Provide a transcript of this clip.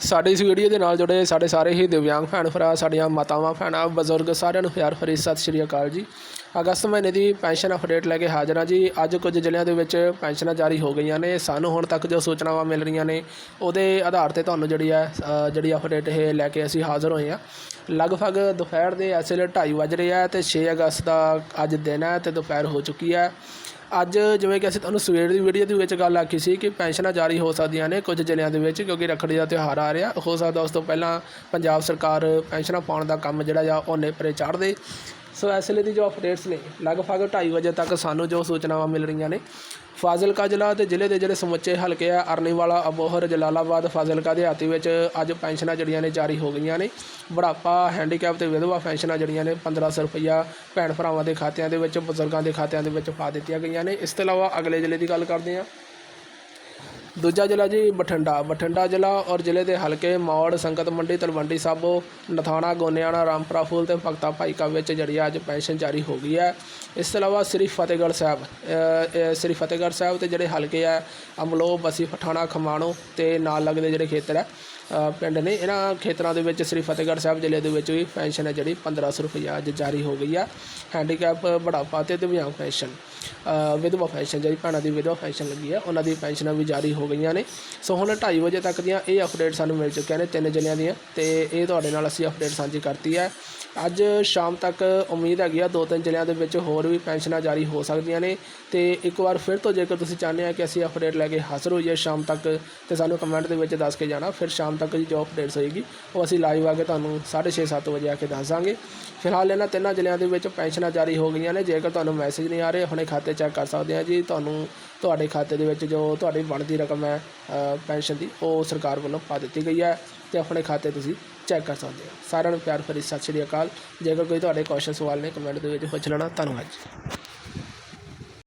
ਸਾਡੇ ਇਸ ਵੀਡੀਓ ਦੇ ਨਾਲ ਜੁੜੇ ਸਾਡੇ ਸਾਰੇ ਹੀ ਦਿਵਿਆਂਗ ਭੈਣ ਭਰਾ, ਸਾਡੀਆਂ ਮਾਤਾਵਾਂ, ਭੈਣਾਂ, ਬਜ਼ੁਰਗ ਸਾਰਿਆਂ ਨੂੰ ਪਿਆਰ ਭਰੀ ਸਤਿ ਸ਼੍ਰੀ ਅਕਾਲ ਜੀ। ਅਗਸਤ ਮਹੀਨੇ ਦੀ ਪੈਨਸ਼ਨ ਅਪਡੇਟ ਲੈ ਕੇ ਹਾਜ਼ਰ ਹਾਂ ਜੀ। ਅੱਜ ਕੁਝ ਜ਼ਿਲ੍ਹਿਆਂ ਦੇ ਵਿੱਚ ਪੈਨਸ਼ਨਾਂ ਜਾਰੀ ਹੋ ਗਈਆਂ ਨੇ। ਸਾਨੂੰ ਹੁਣ ਤੱਕ ਜੋ ਸੂਚਨਾਵਾਂ ਮਿਲ ਰਹੀਆਂ ਨੇ, ਉਹਦੇ ਆਧਾਰ ਤੇ ਤੁਹਾਨੂੰ ਜਿਹੜੀ ਹੈ ਜਿਹੜੀ ਅਪਡੇਟ ਇਹ ਲੈ ਕੇ ਅਸੀਂ ਹਾਜ਼ਰ ਹੋਏ ਹਾਂ। ਲਗਭਗ ਦੁਪਹਿਰ ਦੇ ਇਸ ਵੇਲੇ 2:30 ਵੱਜ ਰਹੇ ਆ ਤੇ 6 ਅਗਸਤ ਦਾ ਅੱਜ ਦਿਨ ਹੈ ਤੇ ਦੁਪਹਿਰ ਹੋ ਚੁੱਕੀ ਹੈ। ਅੱਜ ਜਿਵੇਂ ਕਿ ਅਸੀਂ ਤੁਹਾਨੂੰ ਸਵੇਰ ਦੀ ਵੀਡੀਓ ਦੇ ਵਿੱਚ ਗੱਲ ਆਖੀ ਸੀ ਕਿ ਪੈਨਸ਼ਨਾਂ ਜਾਰੀ ਹੋ ਸਕਦੀਆਂ ਨੇ ਕੁਝ ਜ਼ਿਲ੍ਹਿਆਂ ਦੇ ਵਿੱਚ ਕਿਉਂਕਿ ਰੱਖੜੀ ਦਾ ਤਿਉਹਾਰ ਆ ਰਿਹਾ। ਹੋ ਸਕਦਾ ਉਸ ਤੋਂ ਪਹਿਲਾਂ ਪੰਜਾਬ ਸਰਕਾਰ ਪੈਨਸ਼ਨਾਂ ਪਾਉਣ ਦਾ ਕੰਮ ਜਿਹੜਾ ਆ, ਉਹ ਨੇਪਰੇ ਚਾੜ੍ਹਦੇ ਸੋ ਇਸ ਵੇਲੇ ਦੀ ਜੋ ਅਪਡੇਟਸ ਨੇ, ਲਗਭਗ 2:30 ਵਜੇ ਤੱਕ ਸਾਨੂੰ ਜੋ ਸੂਚਨਾਵਾਂ ਮਿਲ ਰਹੀਆਂ ਨੇ, ਫਾਜ਼ਿਲਕਾ ਜ਼ਿਲ੍ਹਾ ਤੇ ਜ਼ਿਲ੍ਹੇ ਦੇ ਜਿਹੜੇ ਸਮੁੱਚੇ ਹਲਕੇ ਆ, ਅਰਨੀਵਾਲਾ, ਅਬੋਹਰ, ਜਲਾਲਾਬਾਦ, ਫਾਜ਼ਿਲਕਾ ਦਿਹਾਤੀ ਵਿੱਚ ਅੱਜ ਪੈਨਸ਼ਨਾਂ ਜਿਹੜੀਆਂ ਨੇ ਜਾਰੀ ਹੋ ਗਈਆਂ ਨੇ। ਬੁਢਾਪਾ ਹੈਂਡੀਕੈਪ ਤੇ ਵਿਧਵਾ ਪੈਨਸ਼ਨਾਂ ਜਿਹੜੀਆਂ ਨੇ 1500 ਰੁਪਈਆ ਭੈਣ ਭਰਾਵਾਂ ਦੇ ਖਾਤਿਆਂ ਦੇ ਵਿੱਚ, ਬਜ਼ੁਰਗਾਂ ਦੇ ਖਾਤਿਆਂ ਦੇ ਵਿੱਚ ਪਾ ਦਿੱਤੀਆਂ ਗਈਆਂ ਨੇ। ਇਸ ਤੋਂ ਇਲਾਵਾ ਅਗਲੇ ਜ਼ਿਲ੍ਹੇ ਦੀ ਗੱਲ ਕਰਦੇ ਹਾਂ। ਦੂਜਾ ਜ਼ਿਲ੍ਹਾ ਜੀ ਬਠਿੰਡਾ। ਬਠਿੰਡਾ ਜ਼ਿਲ੍ਹਾ ਔਰ ਜ਼ਿਲ੍ਹੇ ਦੇ ਹਲਕੇ ਮੌੜ, ਸੰਗਤ ਮੰਡੀ, ਤਲਵੰਡੀ ਸਾਬੋ ਨਥਾਣਾ, ਗੋਨਿਆਣਾ, ਰਾਮਪੁਰਾ ਫੂਲ ਤੇ ਭਗਤਾ ਭਾਈਕਾ ਵਿੱਚ ਜਿਹੜੀ ਆ ਅੱਜ ਪੈਨਸ਼ਨ ਜਾਰੀ ਹੋ ਗਈ ਹੈ। ਇਸ ਤੋਂ ਇਲਾਵਾ ਸ੍ਰੀ ਫਤਿਹਗੜ੍ਹ ਸਾਹਿਬ ਸ੍ਰੀ ਫਤਿਹਗੜ੍ਹ ਸਾਹਿਬ ਤੇ ਜਿਹੜੇ ਹਲਕੇ ਆ ਅਮਲੋ ਬਸੀ, ਪਠਾਣਾ, ਖਮਾਣੋ ਤੇ ਨਾਲ ਲੱਗਦੇ ਜਿਹੜੇ ਖੇਤਰ ਹੈ ਪਿੰਡ ਨੇ ਇਹਨਾਂ ਖੇਤਰਾਂ ਦੇ ਵਿੱਚ ਸ੍ਰੀ ਫਤਿਹਗੜ੍ਹ ਸਾਹਿਬ ਜ਼ਿਲ੍ਹੇ ਦੇ ਵਿੱਚ ਵੀ ਪੈਨਸ਼ਨ ਹੈ ਜਿਹੜੀ 1500 ਰੁਪਈਆ ਅੱਜ ਜਾਰੀ ਹੋ ਗਈ ਆ। ਹੈਂਡੀਕੈਪ ਬੁਢਾਪਾ ਤੇ ਦਿਵਿਆਂਗ ਪੈਨਸ਼ਨ। ਅ, ਵਿਧਵਾ ਪੈਨਸ਼ਨ ਜਿਹੜੀ ਭੈਣਾਂ ਦੀ ਵਿਧਵਾ ਪੈਨਸ਼ਨ ਲੱਗੀ ਆ ਉਹਨਾਂ ਦੀ ਪੈਨਸ਼ਨਾਂ ਵੀ ਜਾਰੀ ਹੋ ਗਈਆਂ ਨੇ। ਸੋ ਹੁਣ 2:30 ਵਜੇ ਤੱਕ ਦੀਆਂ ਇਹ ਅਪਡੇਟ ਸਾਨੂੰ ਮਿਲ ਚੁੱਕੀਆਂ ਨੇ ਤਿੰਨ ਜ਼ਿਲ੍ਹਿਆਂ ਦੀਆਂ ਤੇ ਇਹ ਤੁਹਾਡੇ ਨਾਲ ਅਸੀਂ ਅਪਡੇਟ ਸਾਂਝੀ ਕਰਤੀ ਹੈ। ਅੱਜ ਸ਼ਾਮ ਤੱਕ ਉਮੀਦ ਹੈਗੀ ਆ ਦੋ ਤਿੰਨ ਜ਼ਿਲ੍ਹਿਆਂ ਦੇ ਵਿੱਚ ਹੋਰ ਵੀ ਪੈਨਸ਼ਨਾਂ ਜਾਰੀ ਹੋ ਸਕਦੀਆਂ ਨੇ ਤੇ ਇੱਕ ਵਾਰ ਫਿਰ ਤੋਂ ਜੇਕਰ ਤੁਸੀਂ ਚਾਹੁੰਦੇ ਆ ਕਿ ਅਸੀਂ ਅਪਡੇਟ ਲੈ ਕੇ ਹਾਜ਼ਰ ਹੋਈਏ ਸ਼ਾਮ ਤੱਕ ਤੇ ਸਾਨੂੰ ਕਮੈਂਟ ਦੇ ਵਿੱਚ ਦੱਸ ਕੇ ਜਾਣਾ ਫਿਰ ਸ਼ਾਮ ਤੱਕ ਦੀ ਜੋ ਅਪਡੇਟਸ ਹੋਏਗੀ। ਉਹ ਅਸੀਂ ਲਾਈਵ ਆ ਕੇ ਤੁਹਾਨੂੰ 6:30 7 ਵਜੇ ਆ ਕੇ ਦੱਸ ਦਾਂਗੇ। ਫਿਲਹਾਲ ਇਹਨਾਂ ਤਿੰਨਾਂ ਜ਼ਿਲ੍ਹਿਆਂ ਦੇ ਵਿੱਚ ਪੈਨਸ਼ਨਾਂ ਜਾਰੀ ਹੋ ਗਈਆਂ ਨੇ। ਜੇਕਰ ਤੁਹਾਨੂੰ ਮੈਸੇਜ ਨਹੀਂ ਆ ਰਹੇ ਆਪਣੇ ਖਾਤੇ ਚੈੱਕ ਕਰ ਸਕਦੇ ਆ ਜੀ। ਤੁਹਾਨੂੰ ਤੁਹਾਡੇ ਖਾਤੇ ਦੇ ਵਿੱਚ ਜੋ ਤੁਹਾਡੀ ਬਣਦੀ ਰਕਮ ਹੈ ਪੈਨਸ਼ਨ ਦੀ, ਉਹ ਸਰਕਾਰ ਵੱਲੋਂ ਪਾ ਦਿੱਤੀ ਗਈ ਹੈ ਤੇ ਆਪਣੇ ਖਾਤੇ ਤੁਸੀਂ ਚੈੱਕ ਕਰ ਸਕਦੇ ਹੋ। ਸਾਰਿਆਂ ਨੂੰ ਪਿਆਰ ਭਰੀ ਸਤਿ ਸ਼੍ਰੀ ਅਕਾਲ। ਜੇਕਰ ਕੋਈ ਤੁਹਾਡੇ ਕੁਐਸਚਨ ਸਵਾਲ ਨੇ ਕਮੈਂਟ ਦੇ ਵਿੱਚ ਪੁੱਛ ਲੈਣਾ, ਧੰਨਵਾਦ ਜੀ।